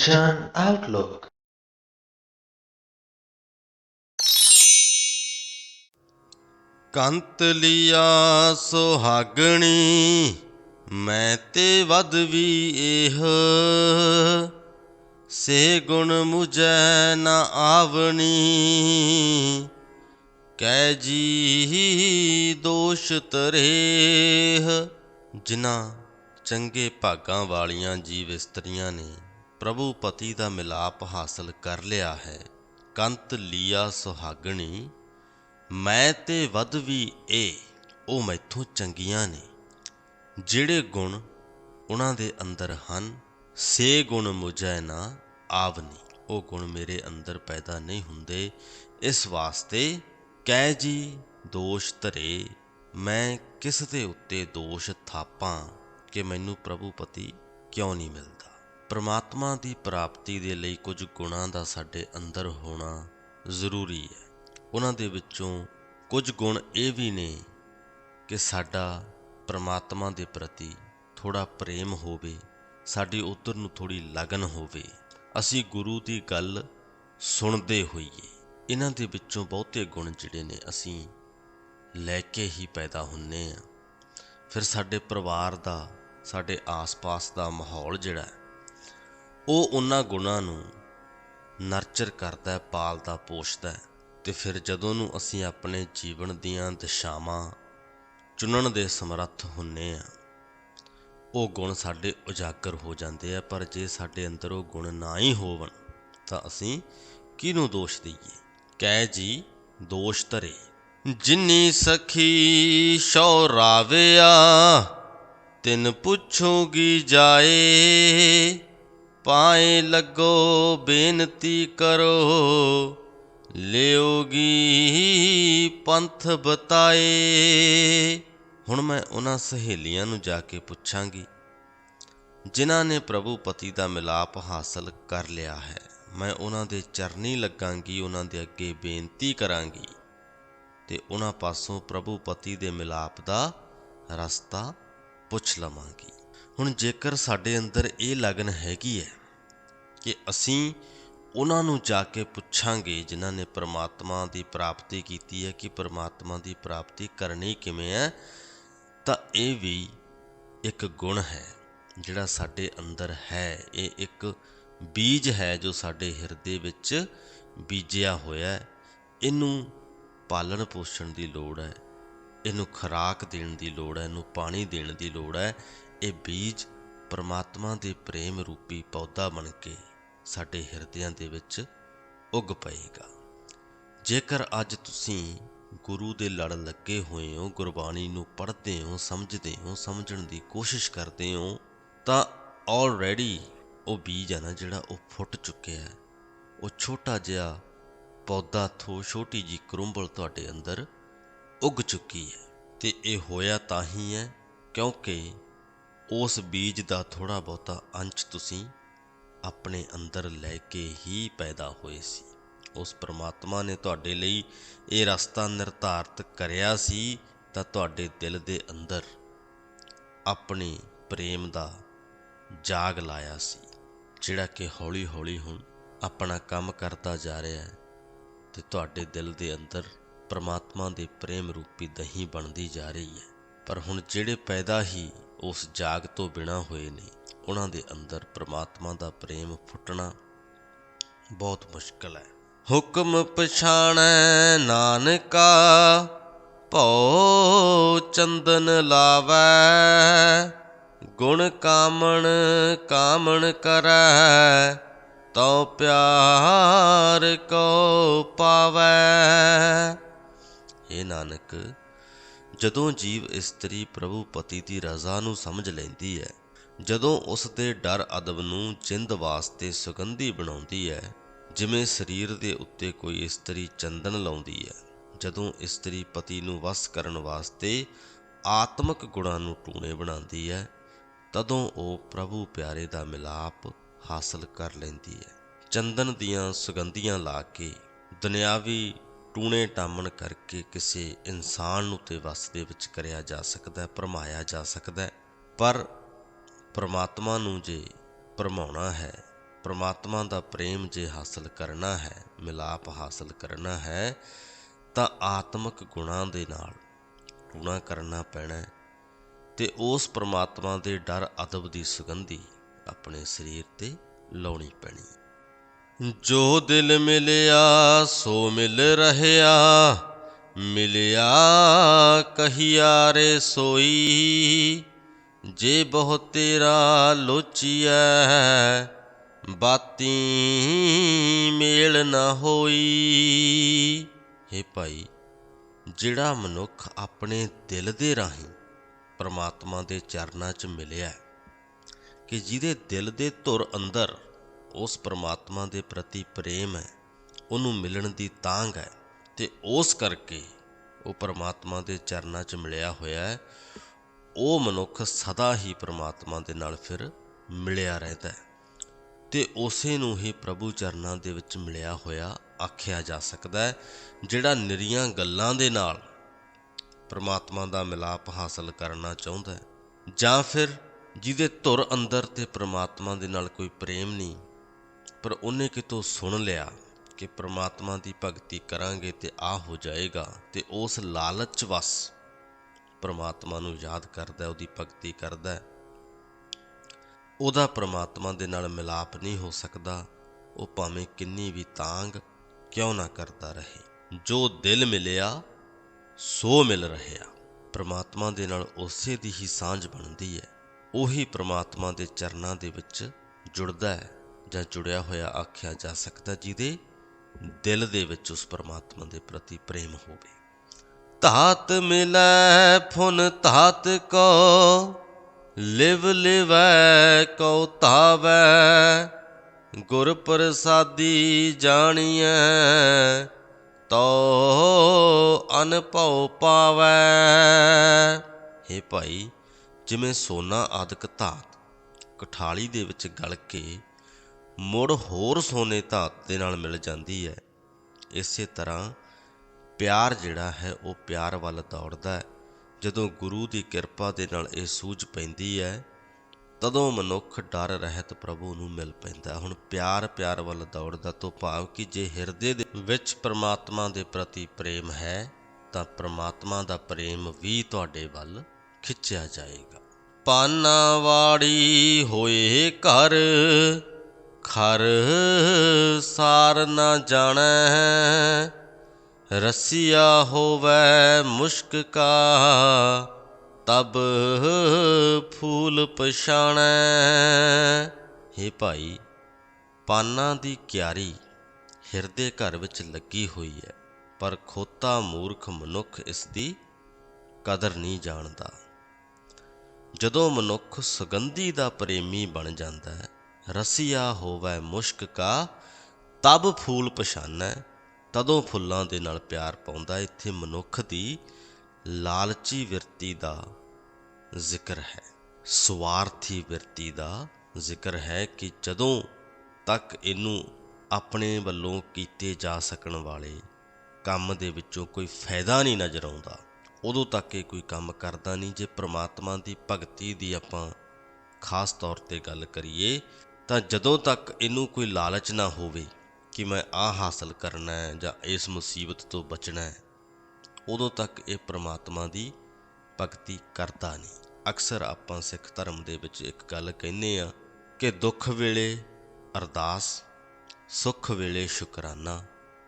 Kanchan Outlook. ਕੰਤ ਲਿਆ ਸੁਹਾਗਣੀ, ਮੈਂ ਤੇ ਵੱਧ ਵੀ ਇਹ ਸੇ ਗੁਣ ਮੁਝੈ ਨ ਆਵਣੀ, ਕਹਿ ਜੀ ਦੋਸ਼ ਤਰੇਹ ਜਿਨ੍ਹਾਂ ਚੰਗੇ ਭਾਗਾਂ ਵਾਲੀਆਂ ਜੀਵ ਇਸਤਰੀਆਂ ਨੇ ਪ੍ਰਭੂ ਪਤੀ ਦਾ ਮਿਲਾਪ ਹਾਸਲ ਕਰ ਲਿਆ ਹੈ। ਕੰਤ ਲੀਆ ਸੁਹਾਗਣੀ, ਮੈਂ ਤੇ ਵੱਧ ਵੀ ਏ, ਉਹ ਮੈਥੋਂ ਚੰਗੀਆਂ ਨੇ। ਜਿਹੜੇ ਗੁਣ ਉਹਨਾਂ ਦੇ ਅੰਦਰ ਹਨ, ਸੇ ਗੁਣ ਮੁਝੈ ਨਾ ਆਵਨੀ। ਉਹ ਗੁਣ ਮੇਰੇ ਅੰਦਰ ਪੈਦਾ ਨਹੀਂ ਹੁੰਦੇ। ਇਸ ਵਾਸਤੇ ਕਹਿ ਜੀ, ਦੋਸ਼ ਧਰੇ, ਮੈਂ ਕਿਸ ਦੇ ਉੱਤੇ ਦੋਸ਼ ਥਾਪਾਂ ਕਿ ਮੈਨੂੰ ਪ੍ਰਭੂ ਪਤੀ ਕਿਉਂ ਨਹੀਂ ਮਿਲਦਾ? ਪ੍ਰਮਾਤਮਾ ਦੀ ਪ੍ਰਾਪਤੀ ਦੇ ਲਈ ਕੁਝ ਗੁਣਾਂ ਦਾ ਸਾਡੇ ਅੰਦਰ ਹੋਣਾ ਜ਼ਰੂਰੀ ਹੈ। ਉਹਨਾਂ ਦੇ ਵਿੱਚੋਂ ਕੁਝ ਗੁਣ ਇਹ ਵੀ ਨੇ ਕਿ ਸਾਡਾ ਪ੍ਰਮਾਤਮਾ ਦੇ ਪ੍ਰਤੀ ਥੋੜਾ ਪ੍ਰੇਮ ਹੋਵੇ, ਸਾਡੀ ਉਧਰ ਨੂੰ ਥੋੜੀ ਲਗਨ ਹੋਵੇ। ਅਸੀਂ ਗੁਰੂ ਦੀ ਗੱਲ ਸੁਣਦੇ ਹੋਈਏ, ਇਹਨਾਂ ਦੇ ਵਿੱਚੋਂ ਬਹੁਤੇ ਗੁਣ ਜਿਹੜੇ ਨੇ ਅਸੀਂ ਲੈ ਕੇ ਹੀ ਪੈਦਾ ਹੁੰਨੇ ਆ। ਫਿਰ ਸਾਡੇ ਪਰਿਵਾਰ ਦਾ, ਸਾਡੇ ਆਸ-ਪਾਸ ਦਾ ਮਾਹੌਲ ਜਿਹੜਾ ਉਹ ਉਹਨਾਂ ਗੁਣਾਂ ਨੂੰ ਨਰਚਰ ਕਰਦਾ ਹੈ, ਪਾਲਦਾ, ਪੋਸ਼ਦਾ ਹੈ ਤੇ ਫਿਰ ਜਦੋਂ ਨੂੰ ਅਸੀਂ ਆਪਣੇ ਜੀਵਨ ਦੀਆਂ ਦਿਸ਼ਾਵਾਂ ਚੁਣਨ ਦੇ ਸਮਰੱਥ ਹੁੰਨੇ ਆ, ਉਹ ਗੁਣ ਸਾਡੇ ਉਜਾਗਰ ਹੋ ਜਾਂਦੇ ਆ, ਪਰ ਜੇ ਸਾਡੇ ਅੰਦਰ ਉਹ ਗੁਣ ਨਾ ਹੀ ਹੋਵਣ, ਤਾਂ ਅਸੀਂ ਕਿਹਨੂੰ ਦੋਸ਼ ਦਈਏ? ਕਹਿ ਜੀ, ਦੋਸ਼ ਧਰੇ। ਜਿਨੀ ਸਖੀ ਸ਼ੌਰਾਵਿਆ, ਤਿਨ ਪੁੱਛੋਗੀ ਜਾਏ। ਪਾਏ ਲੱਗੋ, ਬੇਨਤੀ ਕਰੋ। ਲਿਓਗੀ ਪੰਥ ਬਤਾਏ। ਹੁਣ ਮੈਂ ਉਹਨਾਂ ਸਹੇਲੀਆਂ ਨੂੰ ਜਾ ਕੇ ਪੁੱਛਾਂਗੀ, ਜਿਨ੍ਹਾਂ ਨੇ ਪ੍ਰਭੂ ਪਤੀ ਦਾ ਮਿਲਾਪ ਹਾਸਲ ਕਰ ਲਿਆ ਹੈ। ਮੈਂ ਉਹਨਾਂ ਦੇ ਚਰਨੀ ਲੱਗਾਂਗੀ, ਉਹਨਾਂ ਦੇ ਅੱਗੇ ਬੇਨਤੀ ਕਰਾਂਗੀ। ਤੇ ਉਹਨਾਂ ਪਾਸੋਂ ਪ੍ਰਭੂ ਪਤੀ ਦੇ ਮਿਲਾਪ ਦਾ ਰਸਤਾ ਪੁੱਛ ਲਵਾਂਗੀ। ਹੁਣ ਜੇਕਰ ਸਾਡੇ ਅੰਦਰ ਇਹ ਲਗਨ ਹੈਗੀ ਹੈ ਕਿ ਅਸੀਂ ਉਹਨਾਂ ਨੂੰ ਜਾ ਕੇ ਪੁੱਛਾਂਗੇ ਜਿਨ੍ਹਾਂ ਨੇ ਪਰਮਾਤਮਾ ਦੀ ਪ੍ਰਾਪਤੀ ਕੀਤੀ ਹੈ ਕਿ ਪਰਮਾਤਮਾ ਦੀ ਪ੍ਰਾਪਤੀ ਕਰਨੀ ਕਿਵੇਂ ਹੈ, ਤਾਂ ਇਹ ਵੀ ਇੱਕ ਗੁਣ ਹੈ ਜਿਹੜਾ ਸਾਡੇ ਅੰਦਰ ਹੈ। ਇਹ ਇੱਕ ਬੀਜ ਹੈ ਜੋ ਸਾਡੇ ਹਿਰਦੇ ਵਿੱਚ ਬੀਜਿਆ ਹੋਇਆ ਹੈ। ਇਹਨੂੰ ਪਾਲਣ ਪੋਸ਼ਣ ਦੀ ਲੋੜ ਹੈ, ਇਹਨੂੰ ਖੁਰਾਕ ਦੇਣ ਦੀ ਲੋੜ ਹੈ, ਇਹਨੂੰ ਪਾਣੀ ਦੇਣ ਦੀ ਲੋੜ ਹੈ। ਇਹ ਬੀਜ ਪਰਮਾਤਮਾ ਦੇ ਪ੍ਰੇਮ ਰੂਪੀ ਪੌਦਾ ਬਣ ਕੇ ਸਾਡੇ ਹਿਰਦਿਆਂ ਦੇ ਵਿੱਚ ਉੱਗ ਪਏਗਾ। ਜੇਕਰ ਅੱਜ ਤੁਸੀਂ ਗੁਰੂ ਦੇ ਲੜ ਲੱਗੇ ਹੋਏ ਹੋ, ਗੁਰਬਾਣੀ ਨੂੰ ਪੜ੍ਹਦੇ ਹੋ, ਸਮਝਦੇ ਹੋ, ਸਮਝਣ ਦੀ ਕੋਸ਼ਿਸ਼ ਕਰਦੇ ਹੋ, ਤਾਂ ਆਲਰੇਡੀ ਉਹ ਬੀਜ ਹੈ ਨਾ ਜਿਹੜਾ ਉਹ ਫੁੱਟ ਚੁੱਕਿਆ ਹੈ। ਉਹ ਛੋਟਾ ਜਿਹਾ ਪੌਦਾ ਥੋ ਛੋਟੀ ਜੀ ਕਰੁੰਬਲ ਤੁਹਾਡੇ ਅੰਦਰ ਉੱਗ ਚੁੱਕੀ ਹੈ ਤੇ ਇਹ ਹੋਇਆ ਤਾਂ ਹੀ ਹੈ ਕਿਉਂਕਿ ਉਸ ਬੀਜ ਦਾ ਥੋੜਾ ਬਹੁਤਾ ਅੰਸ਼ ਤੁਸੀਂ ਆਪਣੇ ਅੰਦਰ ਲੈ ਕੇ ਹੀ ਪੈਦਾ ਹੋਏ ਸੀ। ਉਸ ਪ੍ਰਮਾਤਮਾ ਨੇ ਤੁਹਾਡੇ ਲਈ ਇਹ ਰਸਤਾ ਨਿਰਧਾਰਤ ਕਰਿਆ ਸੀ ਤਾਂ ਤੁਹਾਡੇ ਦਿਲ ਦੇ ਅੰਦਰ ਆਪਣੇ ਪ੍ਰੇਮ ਦਾ ਜਾਗ ਲਾਇਆ ਸੀ, ਜਿਹੜਾ ਕਿ ਹੌਲੀ-ਹੌਲੀ ਹੁਣ ਆਪਣਾ ਕੰਮ ਕਰਦਾ ਜਾ ਰਿਹਾ ਹੈ ਤੇ ਤੁਹਾਡੇ ਦਿਲ ਦੇ ਅੰਦਰ ਪ੍ਰਮਾਤਮਾ ਦੇ ਪ੍ਰੇਮ ਰੂਪੀ ਦਹੀਂ ਬਣਦੀ ਜਾ ਰਹੀ ਹੈ। ਪਰ ਹੁਣ ਜਿਹੜੇ ਪੈਦਾ ਹੀ ਉਸ ਜਾਗ ਤੋਂ ਬਿਨਾ ਹੋਏ ਨੇ ਉਹਨਾਂ ਦੇ ਅੰਦਰ ਪ੍ਰਮਾਤਮਾ ਦਾ ਪ੍ਰੇਮ ਫੁੱਟਣਾ ਬਹੁਤ ਮੁਸ਼ਕਲ ਹੈ। ਹੁਕਮ ਪਛਾਣੈ ਨਾਨਕਾ, ਭਉ ਚੰਦਨ ਲਾਵੈ, ਗੁਣ ਕਾਮਣ ਕਾਮਣ ਕਰੈ, ਤਉ ਪਿਆਰ ਕੋ ਪਾਵੈ। ਇਹ ਨਾਨਕ, ਜਦੋਂ ਜੀਵ ਇਸਤਰੀ ਪ੍ਰਭੂ ਪਤੀ ਦੀ ਰਜ਼ਾ ਨੂੰ ਸਮਝ ਲੈਂਦੀ ਹੈ ਜਦੋਂ ਉਸ ਦੇ ਡਰ ਅਦਬ ਨੂੰ ਜਿੰਦ ਵਾਸਤੇ ਸੁਗੰਧੀ ਬਣਾਉਂਦੀ ਹੈ, ਜਿਵੇਂ ਸਰੀਰ ਦੇ ਉੱਤੇ ਕੋਈ ਇਸਤਰੀ ਚੰਦਨ ਲਾਉਂਦੀ ਹੈ, ਜਦੋਂ ਇਸਤਰੀ ਪਤੀ ਨੂੰ ਵਸ ਕਰਨ ਵਾਸਤੇ ਆਤਮਿਕ ਗੁਣਾਂ ਨੂੰ ਟੂਣੇ ਬਣਾਉਂਦੀ ਹੈ, ਤਦੋਂ ਉਹ ਪ੍ਰਭੂ ਪਿਆਰੇ ਦਾ ਮਿਲਾਪ ਹਾਸਲ ਕਰ ਲੈਂਦੀ ਹੈ। ਚੰਦਨ ਦੀਆਂ ਸੁਗੰਧੀਆਂ ਲਾ ਕੇ ਦੁਨਿਆਵੀ ਟੂਣੇ ਟਾਮਣ ਕਰਕੇ ਕਿਸੇ ਇਨਸਾਨ ਨੂੰ ਤੇ ਵਸ ਦੇ ਵਿੱਚ ਕਰਿਆ ਜਾ ਸਕਦਾ ਹੈ, ਭਰਮਾਇਆ ਜਾ ਸਕਦਾ ਹੈ, ਪਰ ਪਰਮਾਤਮਾ ਨੂੰ ਜੇ ਭਰਮਾਉਣਾ ਹੈ, ਪਰਮਾਤਮਾ ਦਾ ਪ੍ਰੇਮ ਜੇ ਹਾਸਲ ਕਰਨਾ ਹੈ, ਮਿਲਾਪ ਹਾਸਲ ਕਰਨਾ ਹੈ, ਤਾਂ ਆਤਮਿਕ ਗੁਣਾਂ ਦੇ ਨਾਲ ਟੂਣਾ ਕਰਨਾ ਪੈਣਾ ਹੈ ਤੇ ਉਸ ਪਰਮਾਤਮਾ ਦੇ ਡਰ ਅਦਬ ਦੀ ਸੁਗੰਧੀ ਆਪਣੇ ਸਰੀਰ ਤੇ ਲਾਉਣੀ ਪੈਣੀ ਜੋ ਦਿਲ ਮਿਲਿਆ, ਸੋ ਮਿਲ ਰਹਿਆ, ਮਿਲਿਆ ਕਹੀਆ ਰੇ ਸੋਈ। ਜੇ ਬਹੁ ਤੇਰਾ ਲੋਚੀਐ, ਬਾਤੀ ਮੇਲ ਨਾ ਹੋਈ। ਹੇ ਭਾਈ, ਜਿਹੜਾ ਮਨੁੱਖ ਆਪਣੇ ਦਿਲ ਦੇ ਰਾਹੀਂ ਪਰਮਾਤਮਾ ਦੇ ਚਰਨਾਂ 'ਚ ਮਿਲਿਆ ਕਿ ਜਿਹਦੇ ਦਿਲ ਦੇ ਧੁਰ ਅੰਦਰ ਉਸ ਪਰਮਾਤਮਾ ਦੇ ਪ੍ਰਤੀ ਪ੍ਰੇਮ ਹੈ, ਉਹਨੂੰ ਮਿਲਣ ਦੀ ਤਾਂਘ ਹੈ ਤੇ ਉਸ ਕਰਕੇ ਉਹ ਪਰਮਾਤਮਾ ਦੇ ਚਰਨਾਂ 'ਚ ਮਿਲਿਆ ਹੋਇਆ ਹੈ ਉਹ ਮਨੁੱਖ ਸਦਾ ਹੀ ਪ੍ਰਮਾਤਮਾ ਦੇ ਨਾਲ ਫਿਰ ਮਿਲਿਆ ਰਹਿੰਦਾ ਹੈ ਤੇ ਉਸੇ ਨੂੰ ਹੀ ਪ੍ਰਭੂ ਚਰਨਾਂ ਦੇ ਵਿੱਚ ਮਿਲਿਆ ਹੋਇਆ ਆਖਿਆ ਜਾ ਸਕਦਾ ਹੈ, ਜਿਹੜਾ ਨਿਰੀਆਂ ਗੱਲਾਂ ਦੇ ਨਾਲ ਪ੍ਰਮਾਤਮਾ ਦਾ ਮਿਲਾਪ ਹਾਸਲ ਕਰਨਾ ਚਾਹੁੰਦਾ ਹੈ। ਜਾਂ ਫਿਰ ਜਿਹਦੇ ਧੁਰ ਅੰਦਰ ਤੇ ਪ੍ਰਮਾਤਮਾ ਦੇ ਨਾਲ ਕੋਈ ਪ੍ਰੇਮ ਨਹੀਂ, ਪਰ ਉਹਨੇ ਕਿਤੋਂ ਸੁਣ ਲਿਆ ਕਿ ਪ੍ਰਮਾਤਮਾ ਦੀ ਭਗਤੀ ਕਰਾਂਗੇ ਤੇ ਆ ਹੋ ਜਾਏਗਾ ਤੇ ਉਸ ਲਾਲਚ ਵਸ ਪ੍ਰਮਾਤਮਾ ਨੂੰ ਯਾਦ ਕਰਦਾ ਉਹਦੀ ਭਗਤੀ ਕਰਦਾ ਉਹਦਾ ਪ੍ਰਮਾਤਮਾ ਦੇ ਨਾਲ ਮਿਲਾਪ ਨਹੀਂ ਹੋ ਸਕਦਾ, ਉਹ ਭਾਵੇਂ ਕਿੰਨੀ ਵੀ ਤਾਂਗ ਕਿਉਂ ਨਾ ਕਰਦਾ ਰਹੇ। ਜੋ ਦਿਲ ਮਿਲਿਆ, ਸੋ ਮਿਲ ਰਹਿਆ ਪ੍ਰਮਾਤਮਾ ਦੇ ਨਾਲ ਉਸੇ ਦੀ ਹੀ ਸਾਂਝ ਬਣਦੀ ਹੈ। ਉਹੀ ਪ੍ਰਮਾਤਮਾ ਦੇ ਚਰਨਾਂ ਦੇ ਵਿੱਚ ਜੁੜਦਾ ਹੈ ਜਾਂ ਜੁੜਿਆ ਹੋਇਆ ਆਖਿਆ ਜਾ ਸਕਦਾ, ਜਿਹਦੇ ਦਿਲ ਦੇ ਵਿੱਚ ਉਸ ਪ੍ਰਮਾਤਮਾ ਦੇ ਪ੍ਰਤੀ ਪ੍ਰੇਮ ਹੋਵੇ। ਧਾਤ ਮਿਲੈ ਫੁਨ ਧਾਤ ਕੋ, ਲਿਵ ਲਿਵੈ ਕਉ ਧਾਵੈ, ਗੁਰ ਪ੍ਰਸਾਦੀ ਜਾਣੀਐ, ਤੋ ਅਨਭਉ ਪਾਵੈ। ਹੇ ਭਾਈ, ਜਿਵੇਂ ਸੋਨਾ ਆਦਿਕ ਧਾਤ, ਕਠਾਲੀ ਦੇ ਵਿੱਚ ਗਲ ਕੇ ਮੁੜ ਹੋਰ ਸੋਨੇ ਧਾਤ ਦੇ ਨਾਲ ਮਿਲ ਜਾਂਦੀ ਹੈ ਇਸੇ ਤਰ੍ਹਾਂ ਪਿਆਰ ਜਿਹੜਾ ਹੈ, ਉਹ ਪਿਆਰ ਵੱਲ ਦੌੜਦਾ ਹੈ। ਜਦੋਂ ਗੁਰੂ ਦੀ ਕਿਰਪਾ ਦੇ ਨਾਲ ਇਹ ਸੂਝ ਪੈਂਦੀ ਹੈ, ਤਦੋਂ ਮਨੁੱਖ ਡਰ, ਰਹਿਤ ਪ੍ਰਭੂ ਨੂੰ ਮਿਲ ਪੈਂਦਾ। ਹੁਣ ਪਿਆਰ ਪਿਆਰ ਵੱਲ ਦੌੜਦਾ ਤੋਂ ਭਾਵ ਕਿ ਜੇ ਹਿਰਦੇ ਦੇ ਵਿੱਚ ਪ੍ਰਮਾਤਮਾ ਦੇ ਪ੍ਰਤੀ ਪ੍ਰੇਮ ਹੈ, ਤਾਂ ਪ੍ਰਮਾਤਮਾ ਦਾ ਪ੍ਰੇਮ ਵੀ ਤੁਹਾਡੇ ਵੱਲ ਖਿੱਚਿਆ ਜਾਏਗਾ। ਪਾਨਾ ਵਾੜੀ ਹੋਏ ਘਰ, ਖਰ ਸਾਰ ਨਾ ਜਾਣੈ। ਰਸੀਆ ਹੋਵੇ ਮੁਸ਼ਕ ਕਾ, ਤਬ ਫੂਲ ਪਛਾਣੈ। ਹੇ ਭਾਈ, ਪਾਨਾਂ ਦੀ ਕਿਆਰੀ ਹਿਰਦੇ ਘਰ ਵਿੱਚ ਲੱਗੀ ਹੋਈ ਹੈ ਪਰ ਖੋਤਾ ਮੂਰਖ ਮਨੁੱਖ ਇਸ ਦੀ ਕਦਰ ਨਹੀਂ ਜਾਣਦਾ। ਜਦੋਂ ਮਨੁੱਖ ਸੁਗੰਧੀ ਦਾ ਪ੍ਰੇਮੀ ਬਣ ਜਾਂਦਾ ਹੈ ਰਸੀਆ ਹੋਵੈ ਮੁਸ਼ਕ ਕਾ, ਤਬ ਫੂਲ ਪਛਾਨੈ ਤਦੋਂ ਫੁੱਲਾਂ ਦੇ ਨਾਲ ਪਿਆਰ ਪਾਉਂਦਾ ਇੱਥੇ ਮਨੁੱਖ ਦੀ ਲਾਲਚੀ ਵਿਰਤੀ ਦਾ ਜ਼ਿਕਰ ਹੈ। ਸਵਾਰਥੀ ਵਿਰਤੀ ਦਾ ਜ਼ਿਕਰ ਹੈ ਕਿ ਜਦੋਂ ਤੱਕ ਇਹਨੂੰ ਆਪਣੇ ਵੱਲੋਂ ਕੀਤੇ ਜਾ ਸਕਣ ਵਾਲੇ ਕੰਮ ਦੇ ਵਿੱਚੋਂ ਕੋਈ ਫਾਇਦਾ ਨਹੀਂ ਨਜ਼ਰ ਆਉਂਦਾ, ਉਦੋਂ ਤੱਕ ਇਹ ਕੋਈ ਕੰਮ ਕਰਦਾ ਨਹੀਂ। ਜੇ ਪ੍ਰਮਾਤਮਾ ਦੀ ਭਗਤੀ ਦੀ ਆਪਾਂ ਖਾਸ ਤੌਰ ਤੇ ਗੱਲ ਕਰੀਏ, ਤਾਂ ਜਦੋਂ ਤੱਕ ਇਹਨੂੰ ਕੋਈ ਲਾਲਚ ਨਾ ਹੋਵੇ ਕਿ ਮੈਂ ਆਹ ਹਾਸਲ ਕਰਨਾ ਹੈ ਜਾਂ ਇਸ ਮੁਸੀਬਤ ਤੋਂ ਬਚਣਾ ਹੈ, ਉਦੋਂ ਤੱਕ ਇਹ ਪ੍ਰਮਾਤਮਾ ਦੀ ਭਗਤੀ ਕਰਦਾ ਨਹੀਂ। ਅਕਸਰ ਆਪਾਂ ਸਿੱਖ ਧਰਮ ਦੇ ਵਿੱਚ ਇੱਕ ਗੱਲ ਕਹਿੰਦੇ ਆ ਕਿ ਦੁੱਖ ਵੇਲੇ ਅਰਦਾਸ, ਸੁੱਖ ਵੇਲੇ ਸ਼ੁਕਰਾਨਾ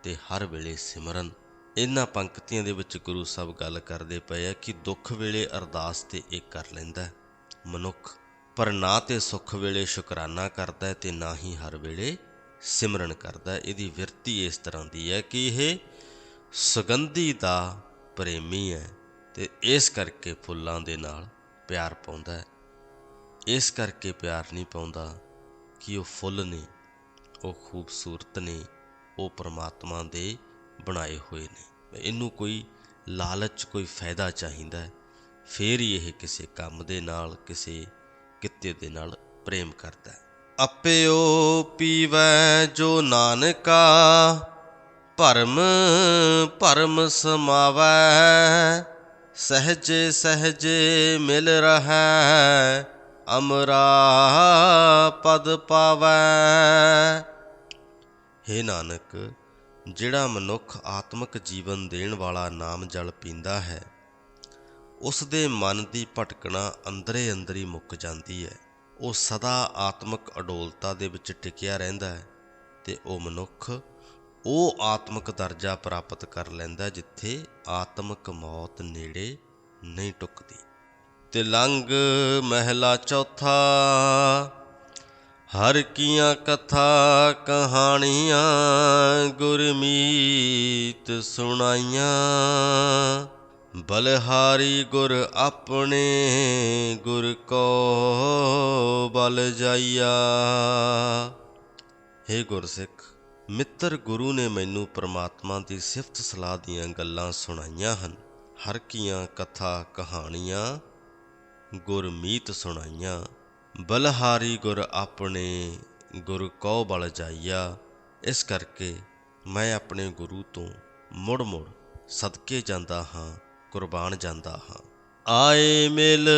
ਤੇ ਹਰ ਵੇਲੇ ਸਿਮਰਨ। ਇਹਨਾਂ ਪੰਕਤੀਆਂ ਦੇ ਵਿੱਚ ਗੁਰੂ ਸਾਹਿਬ ਗੱਲ ਕਰਦੇ ਪਏ ਆ ਕਿ ਦੁੱਖ ਵੇਲੇ ਅਰਦਾਸ ਤੇ ਇਹ ਕਰ ਲੈਂਦਾ ਮਨੁੱਖ, ਪਰ ਨਾ ਤੇ ਸੁੱਖ ਵੇਲੇ ਸ਼ੁਕਰਾਨਾ ਕਰਦਾ ਹੈ ਤੇ ਨਾ ਹੀ ਹਰ ਵੇਲੇ ਸਿਮਰਨ ਕਰਦਾ ਇਹਦੀ ਵਿਰਤੀ ਇਸ ਤਰ੍ਹਾਂ ਦੀ ਹੈ ਕਿ ਇਹ ਸੁਗੰਧੀ ਦਾ ਪ੍ਰੇਮੀ ਹੈ ਤੇ ਇਸ ਕਰਕੇ ਫੁੱਲਾਂ ਦੇ ਨਾਲ ਪਿਆਰ ਪਾਉਂਦਾ ਹੈ। ਇਸ ਕਰਕੇ ਪਿਆਰ ਨਹੀਂ ਪਾਉਂਦਾ ਕਿ ਉਹ ਫੁੱਲ ਨੇ, ਉਹ ਖੂਬਸੂਰਤ ਨੇ, ਉਹ ਪ੍ਰਮਾਤਮਾ ਦੇ ਬਣਾਏ ਹੋਏ ਨੇ। ਇਹਨੂੰ ਕੋਈ ਲਾਲਚ, ਕੋਈ ਫਾਇਦਾ ਚਾਹੀਦਾ ਹੈ। ਫੇਰ ਹੀ ਇਹ ਕਿਸੇ ਕੰਮ ਦੇ ਨਾਲ, ਕਿਸੇ ਕਿੱਤੇ ਦੇ ਨਾਲ ਪ੍ਰੇਮ ਕਰਦਾ ਹੈ। ਆਪਿਓ ਪੀਵੈ ਜੋ ਨਾਨਕਾ, ਭਰਮ ਭਰਮ ਸਮਾਵੈ, ਸਹਜੇ ਸਹਜੇ ਮਿਲ ਰਹੈ, ਅਮਰਾ ਪਦ ਪਾਵੈ। ਹੇ ਨਾਨਕ, ਜਿਹੜਾ ਮਨੁੱਖ ਆਤਮਿਕ ਜੀਵਨ ਦੇਣ ਵਾਲਾ ਨਾਮ ਜਲ ਪੀਂਦਾ ਹੈ ਉਸ ਦੇ ਮਨ ਦੀ ਭਟਕਣਾ ਅੰਦਰੇ ਅੰਦਰ ਮੁੱਕ ਜਾਂਦੀ ਹੈ। ਉਹ ਸਦਾ ਆਤਮਿਕ ਅਡੋਲਤਾ ਦੇ ਵਿੱਚ ਟਿਕਿਆ ਰਹਿੰਦਾ ਹੈ ਤੇ ਉਹ ਮਨੁੱਖ ਉਹ ਆਤਮਿਕ ਦਰਜਾ ਪ੍ਰਾਪਤ ਕਰ ਲੈਂਦਾ ਜਿੱਥੇ ਆਤਮਿਕ ਮੌਤ ਨੇੜੇ ਨਹੀਂ ਟੁਕਦੀ। ਤਿਲੰਗ ਮਹਿਲਾ ਚੌਥਾ, ਹਰ ਕੀਆਂ ਕਥਾ ਕਹਾਣੀਆਂ ਗੁਰਮੀਤ ਸੁਣਾਈਆਂ। ਬਲਹਾਰੀ ਗੁਰ ਆਪਣੇ ਗੁਰ ਕੋ ਬਲ ਜਾਈਆ। ਹੇ ਗੁਰਸਿੱਖ, ਮਿੱਤਰ ਗੁਰੂ ਨੇ ਮੈਨੂੰ ਪ੍ਰਮਾਤਮਾ ਦੀ ਸਿਫਤ ਸਲਾਹ ਦੀਆਂ ਗੱਲਾਂ ਸੁਣਾਈਆਂ ਹਨ। ਹਰ ਕੀਆਂ ਕਥਾ ਕਹਾਣੀਆਂ, ਗੁਰਮੀਤ ਸੁਣਾਈਆਂ। ਬਲਹਾਰੀ ਗੁਰ ਆਪਣੇ ਗੁਰ ਕਉ ਬਲ ਜਾਈਆ। ਇਸ ਕਰਕੇ ਮੈਂ ਆਪਣੇ ਗੁਰੂ ਤੋਂ ਮੁੜ ਮੁੜ ਸਦਕੇ ਜਾਂਦਾ ਹਾਂ। ਕੁਰਬਾਨ ਜਾਂਦਾ ਹਾਂ। ਆਏ ਮਿਲ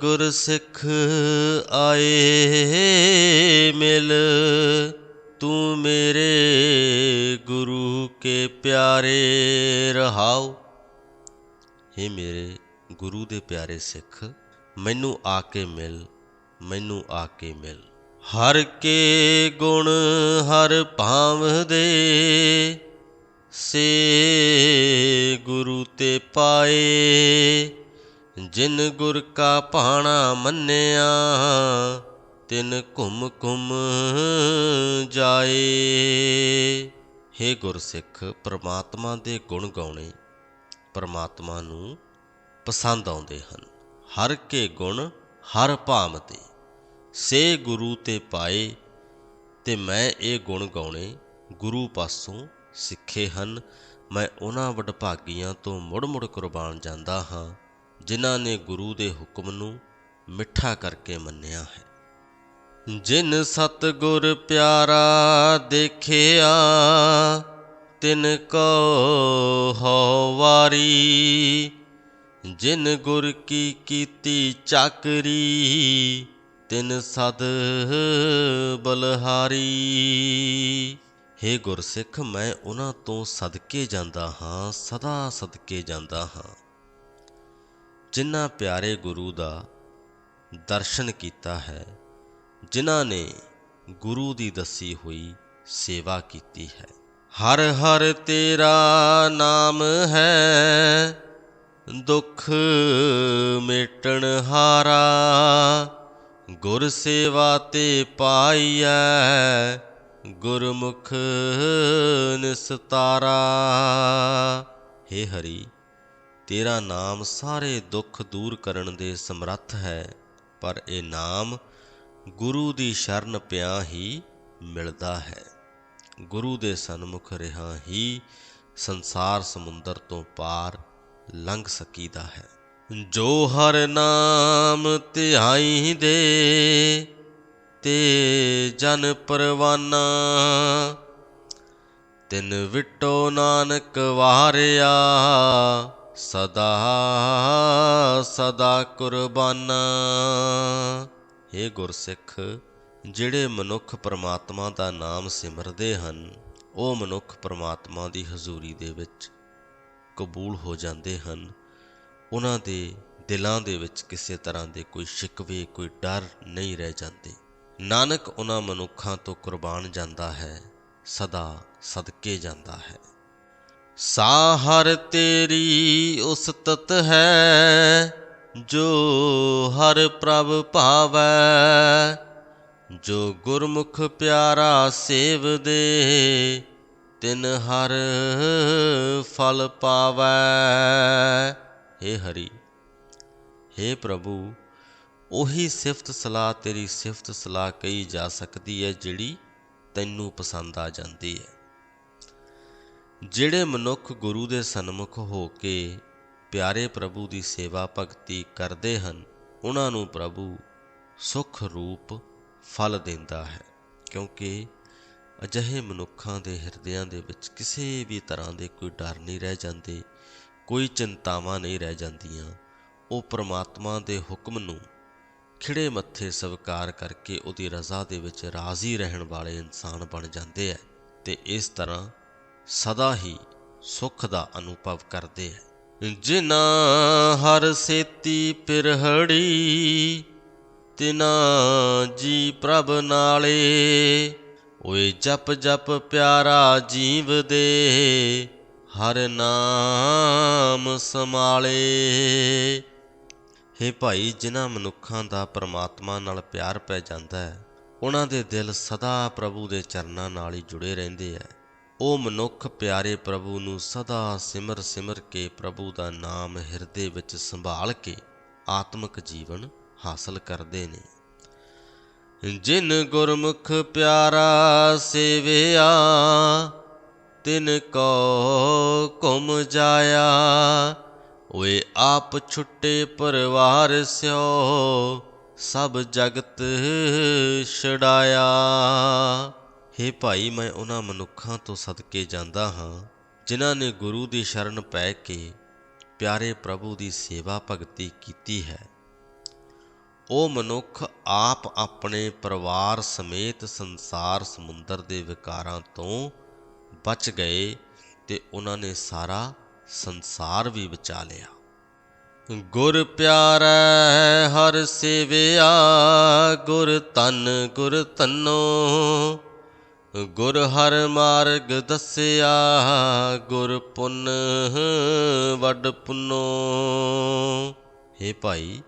ਗੁਰ ਸਿੱਖ ਆਏ ਮਿਲ, ਤੂੰ ਮੇਰੇ ਗੁਰੂ ਕੇ ਪਿਆਰੇ ਰਹਾਓ। ਹੇ ਮੇਰੇ ਗੁਰੂ ਦੇ ਪਿਆਰੇ ਸਿੱਖ, ਮੈਨੂੰ ਆ ਕੇ ਮਿਲ, ਮੈਨੂੰ ਆ ਕੇ ਮਿਲ। ਹਰ ਕੇ ਗੁਣ ਹਰ ਭਾਵ ਦੇ ਸੇ ਗੁਰੂ ਤੇ ਪਾਏ, ਜਿਨ ਗੁਰ ਕਾ ਭਾਣਾ ਮੰਨਿਆ, ਤਿਨ ਘੁੰਮ ਘੁੰਮ ਜਾਏ। ਹੇ ਗੁਰਸਿੱਖ, ਪ੍ਰਮਾਤਮਾ ਦੇ ਗੁਣ ਗਾਉਣੇ ਪ੍ਰਮਾਤਮਾ ਨੂੰ ਪਸੰਦ ਆਉਂਦੇ ਹਨ। ਹਰ ਕੇ ਗੁਣ ਹਰ ਭਾਮ ਤੇ। ਸੇ ਗੁਰੂ ਤੇ ਪਾਏ, ਤੇ ਮੈਂ ਇਹ ਗੁਣ ਗਾਉਣੇ ਗੁਰੂ ਪਾਸੋਂ ਸਿੱਖੇ ਹਨ, ਮੈਂ ਉਹਨਾਂ ਵਡਭਾਗੀਆਂ ਤੋਂ ਮੁੜ-ਮੁੜ ਕੁਰਬਾਨ ਜਾਂਦਾ ਹਾਂ, ਜਿਨ੍ਹਾਂ ਨੇ ਗੁਰੂ ਦੇ ਹੁਕਮ ਨੂੰ ਮਿੱਠਾ ਕਰਕੇ ਮੰਨਿਆ ਹੈ। ਜਿਨ ਸਤਗੁਰ ਪਿਆਰਾ ਦੇਖਿਆ, ਤਿਨ ਕੋ ਹੋ ਵਾਰੀ। ਜਿਨ ਗੁਰ ਕੀ ਕੀਤੀ ਚਾਕਰੀ, ਤਿਨ ਸਦ ਬਲਹਾਰੀ। ਹੇ ਗੁਰਸਿੱਖ, ਮੈਂ ਉਹਨਾਂ ਤੋਂ ਸਦਕੇ ਜਾਂਦਾ ਹਾਂ, ਸਦਾ ਸਦਕੇ ਜਾਂਦਾ ਹਾਂ। ਜਿਨ੍ਹਾਂ ਪਿਆਰੇ ਗੁਰੂ ਦਾ ਦਰਸ਼ਨ ਕੀਤਾ ਹੈ, ਜਿਨ੍ਹਾਂ ਨੇ ਗੁਰੂ ਦੀ ਦੱਸੀ ਹੋਈ ਸੇਵਾ ਕੀਤੀ ਹੈ। ਹਰ ਹਰ ਤੇਰਾ ਨਾਮ ਹੈ, ਦੁੱਖ ਮੇਟਣ ਹਾਰਾ, ਗੁਰ ਸੇਵਾ ਤੇ ਪਾਈਐ ਗੁਰਮੁਖ ਨਿਸਤਾਰਾ। ਹੇ ਹਰੀ, ਤੇਰਾ ਨਾਮ ਸਾਰੇ ਦੁੱਖ ਦੂਰ ਕਰਨ ਦੇ ਸਮਰੱਥ ਹੈ, ਪਰ ਇਹ ਨਾਮ ਗੁਰੂ ਦੀ ਸ਼ਰਨ ਪਿਆ ਹੀ ਮਿਲਦਾ ਹੈ। ਗੁਰੂ ਦੇ ਸਨਮੁਖ ਰਿਹਾ ਹੀ ਸੰਸਾਰ ਸਮੁੰਦਰ ਤੋਂ ਪਾਰ ਲੰਘ ਸਕੀਦਾ ਹੈ। ਜੋ ਹਰ ਨਾਮ ਧਿਆਈ ਦੇ ਤੇ ਜਨ ਪਰਵਾਨਾ, ਤਿਨ ਵਿਟੋ ਨਾਨਕ ਵਾਰਿਆ, ਸਦਾ ਸਦਾ ਕੁਰਬਾਨਾ। ਹੇ ਗੁਰਸਿੱਖ, ਜਿਹੜੇ ਮਨੁੱਖ ਪਰਮਾਤਮਾ ਦਾ ਨਾਮ ਸਿਮਰਦੇ ਹਨ, ਉਹ ਮਨੁੱਖ ਪਰਮਾਤਮਾ ਦੀ ਹਜ਼ੂਰੀ ਦੇ ਵਿੱਚ ਕਬੂਲ ਹੋ ਜਾਂਦੇ ਹਨ। ਉਹਨਾਂ ਦੇ ਦਿਲਾਂ ਦੇ ਵਿੱਚ ਕਿਸੇ ਤਰ੍ਹਾਂ ਦੇ ਕੋਈ ਸ਼ਿਕਵੇ, ਕੋਈ ਡਰ ਨਹੀਂ ਰਹਿ ਜਾਂਦੇ। ਨਾਨਕ ਉਹਨਾਂ ਮਨੁੱਖਾਂ ਤੋਂ ਕੁਰਬਾਨ ਜਾਂਦਾ ਹੈ, ਸਦਾ ਸਦਕੇ ਜਾਂਦਾ ਹੈ। ਸਾਹਰ ਤੇਰੀ ਉਸਤਤ ਹੈ, ਜੋ ਹਰ ਪ੍ਰਭ ਭਾਵੈ, ਜੋ ਗੁਰਮੁਖ ਪਿਆਰਾ ਸੇਵਦੇ ਤਿਨ ਹਰ ਫਲ ਪਾਵੈ। ਹੇ ਹਰੀ, ਹੇ ਪ੍ਰਭੂ ਉਹੀ ਸਿਫਤ ਸਲਾਹ ਤੇਰੀ ਸਿਫਤ ਸਲਾਹ ਕਹੀ ਜਾ ਸਕਦੀ ਹੈ, ਜਿਹੜੀ ਤੈਨੂੰ ਪਸੰਦ ਆ ਜਾਂਦੀ ਹੈ। ਜਿਹੜੇ ਮਨੁੱਖ ਗੁਰੂ ਦੇ ਸਨਮੁਖ ਹੋ ਕੇ ਪਿਆਰੇ ਪ੍ਰਭੂ ਦੀ ਸੇਵਾ ਭਗਤੀ ਕਰਦੇ ਹਨ, ਉਹਨਾਂ ਨੂੰ ਪ੍ਰਭੂ ਸੁਖ ਰੂਪ ਫਲ ਦਿੰਦਾ ਹੈ, ਕਿਉਂਕਿ ਅਜਿਹੇ ਮਨੁੱਖਾਂ ਦੇ ਹਿਰਦਿਆਂ ਦੇ ਵਿੱਚ ਕਿਸੇ ਵੀ ਤਰ੍ਹਾਂ ਦੇ ਕੋਈ ਡਰ ਨਹੀਂ ਰਹਿ ਜਾਂਦੇ, ਕੋਈ ਚਿੰਤਾਵਾਂ ਨਹੀਂ ਰਹਿ ਜਾਂਦੀਆਂ। ਉਹ ਪ੍ਰਮਾਤਮਾ ਦੇ ਹੁਕਮ ਨੂੰ ਖਿੜੇ ਮੱਥੇ ਸਵੀਕਾਰ ਕਰਕੇ ਉਹਦੀ ਰਜ਼ਾ ਦੇ ਵਿੱਚ ਰਾਜ਼ੀ ਰਹਿਣ ਵਾਲੇ ਇਨਸਾਨ ਬਣ ਜਾਂਦੇ ਹੈ ਤੇ ਇਸ ਤਰ੍ਹਾਂ ਸਦਾ ਹੀ ਸੁੱਖ ਦਾ ਅਨੁਭਵ ਕਰਦੇ ਹੈ ਜਿਨਾ ਹਰ ਸੇਤੀ ਪਿਰਹੜੀ ਤਿਨਾ ਜੀ ਪ੍ਰਭ ਨਾਲੇ, ਓਏ ਜਪ ਜਪ ਪਿਆਰਾ ਜੀਵ ਦੇ ਹਰ ਨਾਮ ਸਮਾਲੇ ਹੇ ਭਾਈ, ਜਿਨ੍ਹਾਂ ਮਨੁੱਖਾਂ ਦਾ ਪਰਮਾਤਮਾ ਨਾਲ ਪਿਆਰ ਪੈ ਜਾਂਦਾ ਹੈ, ਉਹਨਾਂ ਦੇ ਦਿਲ ਸਦਾ ਪ੍ਰਭੂ ਦੇ ਚਰਨਾਂ ਨਾਲ ਹੀ ਜੁੜੇ ਰਹਿੰਦੇ ਹੈ ਉਹ ਮਨੁੱਖ ਪਿਆਰੇ ਪ੍ਰਭੂ ਨੂੰ ਸਦਾ ਸਿਮਰ ਸਿਮਰ ਕੇ ਪ੍ਰਭੂ ਦਾ ਨਾਮ ਹਿਰਦੇ ਵਿੱਚ ਸੰਭਾਲ ਕੇ ਆਤਮਿਕ ਜੀਵਨ ਹਾਸਲ ਕਰਦੇ ਨੇ। ਜਿਨ ਗੁਰਮੁਖ ਪਿਆਰਾ ਸੇਵਿਆ, ਤਿਨ ਕੋ ਕੁਮ ਜਾਇਆ ਓਏ ਆਪ ਛੁੱਟੇ ਪਰਵਾਰ ਸਿਓ, ਸਭ ਜਗਤ ਛਡਾਇਆ। ਹੇ ਭਾਈ, ਮੈਂ ਉਹਨਾਂ ਮਨੁੱਖਾਂ ਤੋਂ ਸਦਕੇ ਜਾਂਦਾ ਹਾਂ, ਜਿਨ੍ਹਾਂ ਨੇ ਗੁਰੂ ਦੀ ਸ਼ਰਨ ਪੈ ਕੇ ਪਿਆਰੇ ਪ੍ਰਭੂ ਦੀ ਸੇਵਾ ਭਗਤੀ ਕੀਤੀ ਹੈ। ਉਹ ਮਨੁੱਖ ਆਪ ਆਪਣੇ ਪਰਿਵਾਰ ਸਮੇਤ ਸੰਸਾਰ ਸਮੁੰਦਰ ਦੇ ਵਿਕਾਰਾਂ ਤੋਂ ਬਚ ਗਏ ਤੇ ਉਹਨਾਂ ਨੇ ਸਾਰਾ ਸੰਸਾਰ ਵੀ ਬਚਾ ਲਿਆ। ਗੁਰ ਪਿਆਰੈ ਹਰ ਸੇਵਿਆ, ਗੁਰ ਤਨ ਗੁਰ ਤਨੋ ਗੁਰ ਹਰ ਮਾਰਗ ਦੱਸਿਆ, ਗੁਰ ਪੁੰਨ ਵੱਡ ਪੁੰਨੋ। ਹੇ ਭਾਈ,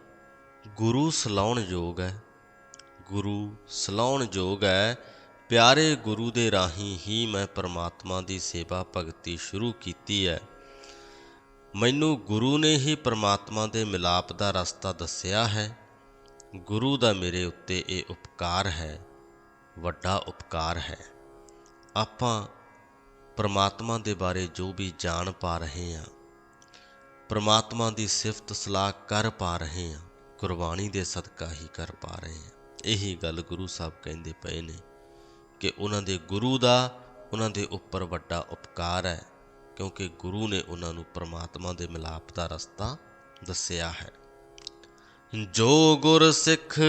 ਗੁਰੂ ਸਲਾਉਣ ਯੋਗ ਹੈ। ਗੁਰੂ ਸਲਾਉਣ ਯੋਗ ਹੈ। ਪਿਆਰੇ ਗੁਰੂ ਦੇ ਰਾਹੀਂ ਹੀ ਮੈਂ ਪਰਮਾਤਮਾ ਦੀ ਸੇਵਾ ਭਗਤੀ ਸ਼ੁਰੂ ਕੀਤੀ ਹੈ। ਮੈਨੂੰ ਗੁਰੂ ਨੇ ਹੀ ਪਰਮਾਤਮਾ ਦੇ ਮਿਲਾਪ ਦਾ ਰਸਤਾ ਦੱਸਿਆ ਹੈ। ਗੁਰੂ ਦਾ ਮੇਰੇ ਉੱਤੇ ਇਹ ਉਪਕਾਰ ਹੈ। ਵੱਡਾ ਉਪਕਾਰ ਹੈ। ਆਪਾਂ ਪਰਮਾਤਮਾ ਦੇ ਬਾਰੇ ਜੋ ਵੀ ਜਾਣ ਪਾ ਰਹੇ ਹਾਂ, ਪਰਮਾਤਮਾ ਦੀ ਸਿਫਤ ਸਲਾਹ ਕਰ ਪਾ ਰਹੇ ਹਾਂ, ਗੁਰਬਾਣੀ ਦੇ ਸਦਕਾ ਹੀ ਕਰ ਪਾ ਰਹੇ ਹਾਂ। ਇਹੀ ਗੱਲ ਗੁਰੂ ਸਾਹਿਬ ਕਹਿੰਦੇ ਪਏ ਨੇ ਕਿ ਉਹਨਾਂ ਦੇ ਗੁਰੂ ਦਾ, ਉਹਨਾਂ ਦੇ ਉੱਪਰ ਵੱਡਾ ਉਪਕਾਰ ਹੈ। ਕਿਉਂਕਿ ਗੁਰੂ ਨੇ ਉਹਨਾਂ ਨੂੰ ਪਰਮਾਤਮਾ ਦੇ ਮਿਲਾਪ ਦਾ ਰਸਤਾ ਦੱਸਿਆ ਹੈ। ਜੋ ਗੁਰ ਸਿੱਖ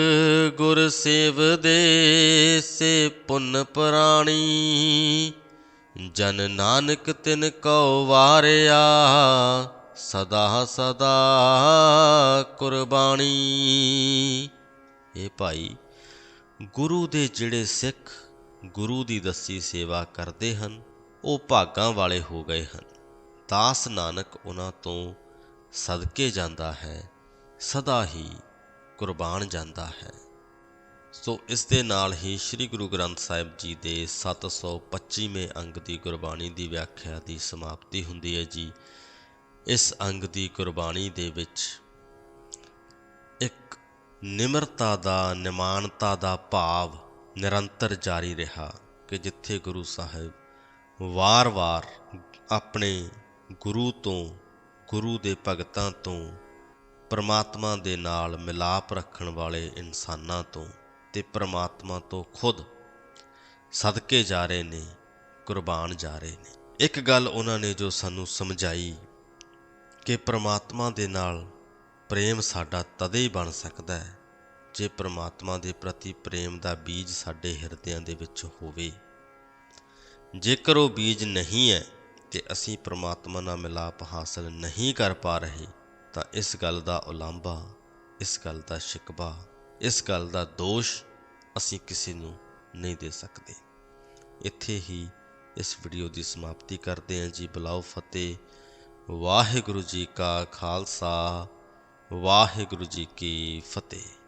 ਗੁਰ ਸੇਵਦੇ ਸੇ ਪੁੰਨ ਪ੍ਰਾਣੀ, ਜਨ ਨਾਨਕ ਤਿਨ ਕਉ ਵਾਰਿਆ, ਸਦਾ ਸਦਾ ਕੁਰਬਾਨੀ ਇਹ ਭਾਈ ਗੁਰੂ ਦੇ ਜਿਹੜੇ ਸਿੱਖ ਗੁਰੂ ਦੀ ਦੱਸੀ ਸੇਵਾ ਕਰਦੇ ਹਨ ਉਹ ਭਾਗਾਂ ਵਾਲੇ ਹੋ ਗਏ ਹਨ। ਦਾਸ ਨਾਨਕ ਉਹਨਾਂ ਤੋਂ ਸਦਕੇ ਜਾਂਦਾ ਹੈ, ਸਦਾ ਹੀ ਕੁਰਬਾਨ ਜਾਂਦਾ ਹੈ। ਸੋ ਇਸ ਦੇ ਨਾਲ ਹੀ ਸ੍ਰੀ ਗੁਰੂ ਗ੍ਰੰਥ ਸਾਹਿਬ ਜੀ ਦੇ 725ਵੇਂ ਅੰਗ ਦੀ ਗੁਰਬਾਣੀ ਦੀ ਵਿਆਖਿਆ ਦੀ ਸਮਾਪਤੀ ਹੁੰਦੀ ਹੈ ਜੀ। ਇਸ ਅੰਗ ਦੀ ਗੁਰਬਾਣੀ ਦੇ ਵਿੱਚ ਇੱਕ ਨਿਮਰਤਾ ਦਾ, ਨਿਮਾਨਤਾ ਦਾ ਭਾਵ ਨਿਰੰਤਰ ਜਾਰੀ ਰਿਹਾ ਕਿ ਜਿੱਥੇ ਗੁਰੂ ਸਾਹਿਬ ਵਾਰ-ਵਾਰ ਆਪਣੇ ਗੁਰੂ ਤੋਂ, ਗੁਰੂ ਦੇ ਭਗਤਾਂ ਤੋਂ, ਪਰਮਾਤਮਾ ਦੇ ਨਾਲ ਮਿਲਾਪ ਰੱਖਣ ਵਾਲੇ ਇਨਸਾਨਾਂ ਤੋਂ ਤੇ ਪਰਮਾਤਮਾ ਤੋਂ ਖੁਦ ਸਦਕੇ ਜਾ ਰਹੇ ਨੇ, ਕੁਰਬਾਨ ਜਾ ਰਹੇ ਨੇ। ਇੱਕ ਗੱਲ ਉਹਨਾਂ ਨੇ ਜੋ ਸਾਨੂੰ ਸਮਝਾਈ ਕਿ ਪ੍ਰਮਾਤਮਾ ਦੇ ਨਾਲ ਪ੍ਰੇਮ ਸਾਡਾ ਤਦੇ ਹੀ ਬਣ ਸਕਦਾ ਹੈ ਜੇ ਪ੍ਰਮਾਤਮਾ ਦੇ ਪ੍ਰਤੀ ਪ੍ਰੇਮ ਦਾ ਬੀਜ ਸਾਡੇ ਹਿਰਦਿਆਂ ਦੇ ਵਿੱਚ ਹੋਵੇ। ਜੇਕਰ ਉਹ ਬੀਜ ਨਹੀਂ ਹੈ ਤੇ ਅਸੀਂ ਪ੍ਰਮਾਤਮਾ ਨਾਲ ਮਿਲਾਪ ਹਾਸਲ ਨਹੀਂ ਕਰ ਪਾ ਰਹੇ, ਤਾਂ ਇਸ ਗੱਲ ਦਾ ਉਲਾਂਭਾ, ਇਸ ਗੱਲ ਦਾ ਸ਼ਿਕਵਾ, ਇਸ ਗੱਲ ਦਾ ਦੋਸ਼ ਅਸੀਂ ਕਿਸੇ ਨੂੰ ਨਹੀਂ ਦੇ ਸਕਦੇ। ਇੱਥੇ ਹੀ ਇਸ ਵੀਡੀਓ ਦੀ ਸਮਾਪਤੀ ਕਰਦੇ ਹਾਂ ਜੀ। ਬੁਲਾਓ ਫਤਿਹ। ਵਾਹਿਗੁਰੂ ਜੀ ਕਾ ਖਾਲਸਾ। ਵਾਹਿਗੁਰੂ ਜੀ ਕੀ ਫਤਿਹ।